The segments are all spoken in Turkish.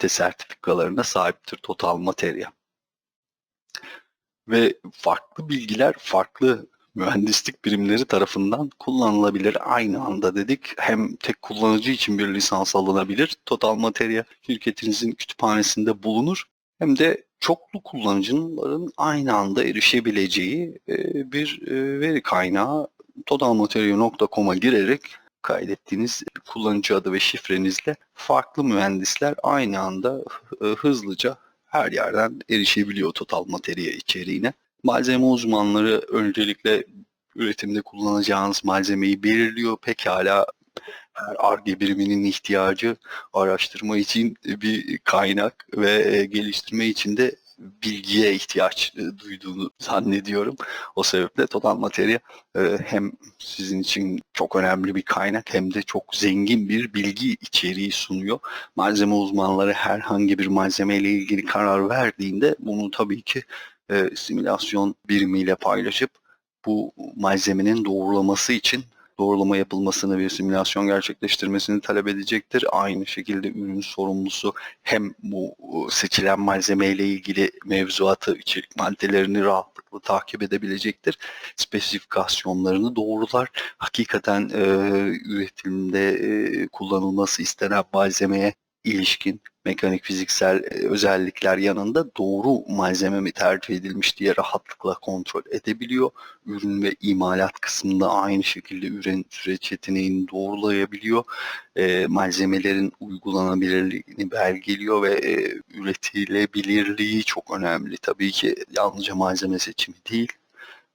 kalite sertifikalarına sahiptir Total Materia. Ve farklı bilgiler farklı mühendislik birimleri tarafından kullanılabilir. Aynı anda dedik hem tek kullanıcı için bir lisans alınabilir. Total Materia şirketinizin kütüphanesinde bulunur. Hem de çoklu kullanıcıların aynı anda erişebileceği bir veri kaynağı totalmateria.com'a girerek kaydettiğiniz kullanıcı adı ve şifrenizle farklı mühendisler aynı anda e, hızlıca her yerden erişebiliyor total materia içeriğine. Malzeme uzmanları öncelikle üretimde kullanacağınız malzemeyi belirliyor. Pekala her ARGE biriminin ihtiyacı araştırma için bir kaynak ve e, geliştirme için de bilgiye ihtiyaç e, duyduğunu zannediyorum. O sebeple Total Materia e, hem sizin için çok önemli bir kaynak hem de çok zengin bir bilgi içeriği sunuyor. Malzeme uzmanları herhangi bir malzeme ile ilgili karar verdiğinde bunu tabii ki e, simülasyon birimiyle paylaşıp bu malzemenin doğrulaması için doğrulama yapılmasını bir simülasyon gerçekleştirmesini talep edecektir. Aynı şekilde ürün sorumlusu hem bu seçilen malzeme ile ilgili mevzuatı, içerik maddelerini rahatlıkla takip edebilecektir. Spesifikasyonlarını doğrular. Hakikaten e, üretimde e, kullanılması istenen malzemeye ilişkin mekanik fiziksel e, özellikler yanında doğru malzeme mi tercih edilmiş diye rahatlıkla kontrol edebiliyor. Ürün ve imalat kısmında aynı şekilde ürün süreç yeteneğini doğrulayabiliyor. E, malzemelerin uygulanabilirliğini belgeliyor ve e, üretilebilirliği çok önemli. Tabii ki yalnızca malzeme seçimi değil,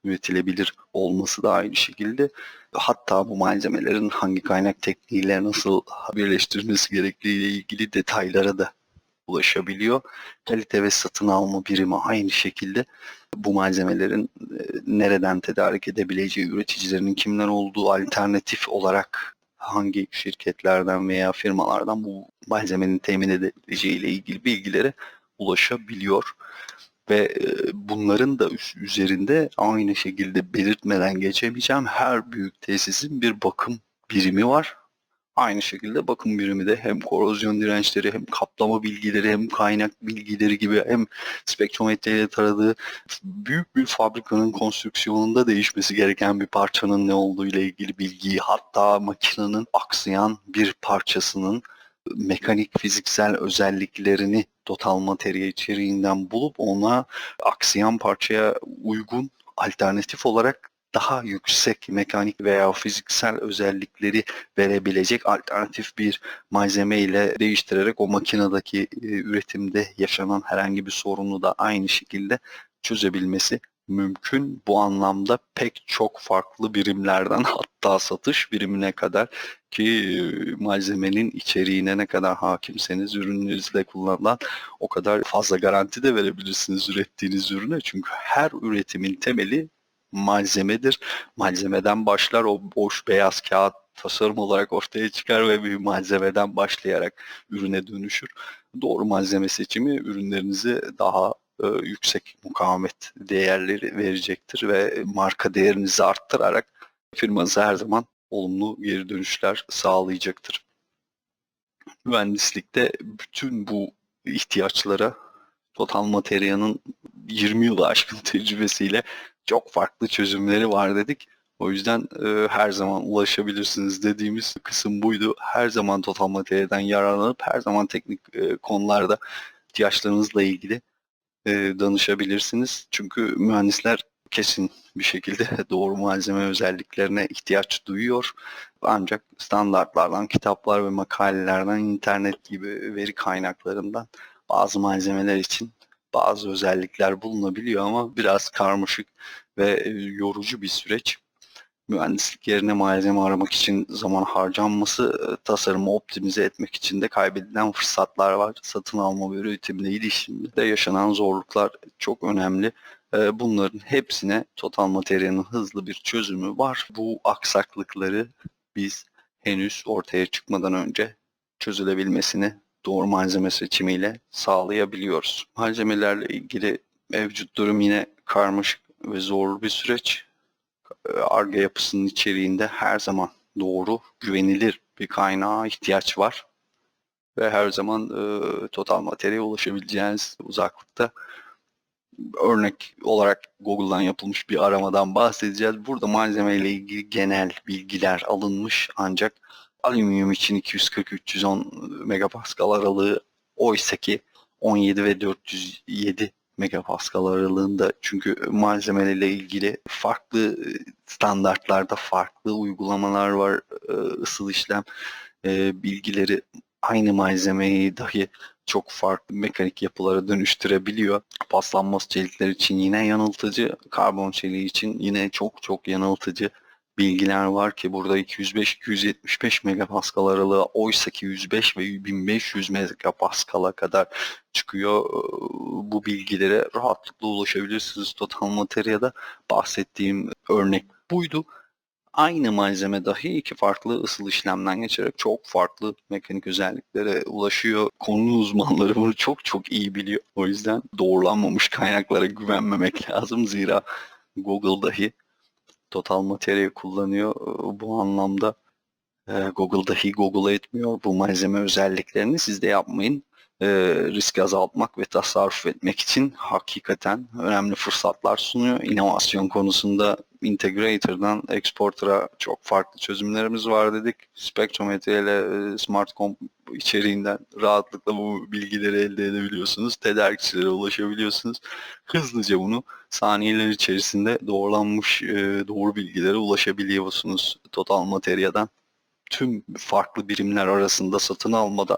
üretilebilir olması da aynı şekilde. Hatta bu malzemelerin hangi kaynak tekniğiyle nasıl birleştirilmesi gerektiği ile ilgili detaylara da ulaşabiliyor. Kalite ve satın alma birimi aynı şekilde bu malzemelerin e, nereden tedarik edebileceği, üreticilerinin kimler olduğu, alternatif olarak hangi şirketlerden veya firmalardan bu malzemenin temin edebileceği ile ilgili bilgilere ulaşabiliyor ve e, bunların da üzerinde aynı şekilde belirtmeden geçemeyeceğim her büyük tesisin bir bakım birimi var. Aynı şekilde bakım birimi de hem korozyon dirençleri hem kaplama bilgileri hem kaynak bilgileri gibi hem spektrometreyle taradığı büyük bir fabrikanın konstrüksiyonunda değişmesi gereken bir parçanın ne olduğu ile ilgili bilgiyi hatta makinenin aksayan bir parçasının mekanik fiziksel özelliklerini total materyal içeriğinden bulup ona aksiyan parçaya uygun alternatif olarak daha yüksek mekanik veya fiziksel özellikleri verebilecek alternatif bir malzeme ile değiştirerek o makinedeki e, üretimde yaşanan herhangi bir sorunu da aynı şekilde çözebilmesi mümkün. Bu anlamda pek çok farklı birimlerden hatta satış birimine kadar ki malzemenin içeriğine ne kadar hakimseniz ürününüzde kullanılan o kadar fazla garanti de verebilirsiniz ürettiğiniz ürüne. Çünkü her üretimin temeli malzemedir. Malzemeden başlar o boş beyaz kağıt tasarım olarak ortaya çıkar ve bir malzemeden başlayarak ürüne dönüşür. Doğru malzeme seçimi ürünlerinizi daha e, yüksek mukavemet değerleri verecektir ve marka değerinizi arttırarak firmanıza her zaman olumlu geri dönüşler sağlayacaktır. Mühendislikte bütün bu ihtiyaçlara Total Materia'nın 20 yılı aşkın tecrübesiyle çok farklı çözümleri var dedik. O yüzden e, her zaman ulaşabilirsiniz dediğimiz kısım buydu. Her zaman Total Materia'dan yararlanıp her zaman teknik e, konularda ihtiyaçlarınızla ilgili e, danışabilirsiniz. Çünkü mühendisler kesin bir şekilde doğru malzeme özelliklerine ihtiyaç duyuyor. Ancak standartlardan, kitaplar ve makalelerden, internet gibi veri kaynaklarından bazı malzemeler için bazı özellikler bulunabiliyor ama biraz karmaşık ve yorucu bir süreç. Mühendislik yerine malzeme aramak için zaman harcanması, tasarımı optimize etmek için de kaybedilen fırsatlar var. Satın alma ve üretimle ilişkinde yaşanan zorluklar çok önemli. Ee, bunların hepsine total materyanın hızlı bir çözümü var. Bu aksaklıkları biz henüz ortaya çıkmadan önce çözülebilmesini doğru malzeme seçimiyle sağlayabiliyoruz. Malzemelerle ilgili mevcut durum yine karmaşık ve zorlu bir süreç. ARGE yapısının içeriğinde her zaman doğru, güvenilir bir kaynağa ihtiyaç var. ve her zaman e, total materyale ulaşabileceğiniz uzaklıkta. Örnek olarak Google'dan yapılmış bir aramadan bahsedeceğiz. Burada malzeme ile ilgili genel bilgiler alınmış ancak alüminyum için 240-310 megapascal aralığı oysa ki 17 ve 407 megapascal aralığında çünkü malzemelerle ilgili farklı standartlarda farklı uygulamalar var e, ısıl işlem e, bilgileri aynı malzemeyi dahi çok farklı mekanik yapılara dönüştürebiliyor. Paslanmaz çelikler için yine yanıltıcı, karbon çeliği için yine çok çok yanıltıcı bilgiler var ki burada 205-275 megapascal aralığı oysa ki 105 ve 1500 megapascal'a kadar çıkıyor. Bu bilgilere rahatlıkla ulaşabilirsiniz. Total Materia'da bahsettiğim örnek buydu. Aynı malzeme dahi iki farklı ısıl işlemden geçerek çok farklı mekanik özelliklere ulaşıyor. Konu uzmanları bunu çok çok iyi biliyor. O yüzden doğrulanmamış kaynaklara güvenmemek lazım. Zira Google dahi Total Materia kullanıyor. Bu anlamda e, Google dahi Google etmiyor. Bu malzeme özelliklerini siz de yapmayın. E, riski azaltmak ve tasarruf etmek için hakikaten önemli fırsatlar sunuyor. İnovasyon konusunda Integrator'dan Exporter'a çok farklı çözümlerimiz var dedik. Spektrometre ile e, Smartcom içeriğinden rahatlıkla bu bilgileri elde edebiliyorsunuz. Tedarikçilere ulaşabiliyorsunuz. Hızlıca bunu saniyeler içerisinde doğrulanmış e, doğru bilgilere ulaşabiliyorsunuz Total Materia'dan. Tüm farklı birimler arasında satın almadan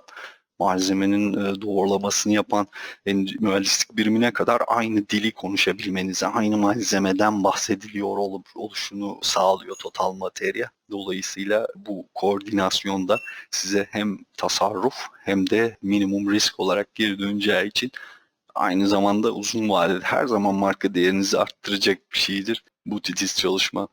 malzemenin e, doğrulamasını yapan en- mühendislik birimine kadar aynı dili konuşabilmenize, aynı malzemeden bahsediliyor olup oluşunu sağlıyor Total Materia. Dolayısıyla bu koordinasyonda size hem tasarruf hem de minimum risk olarak geri döneceği için aynı zamanda uzun vadede her zaman marka değerinizi arttıracak bir şeydir bu titiz çalışma.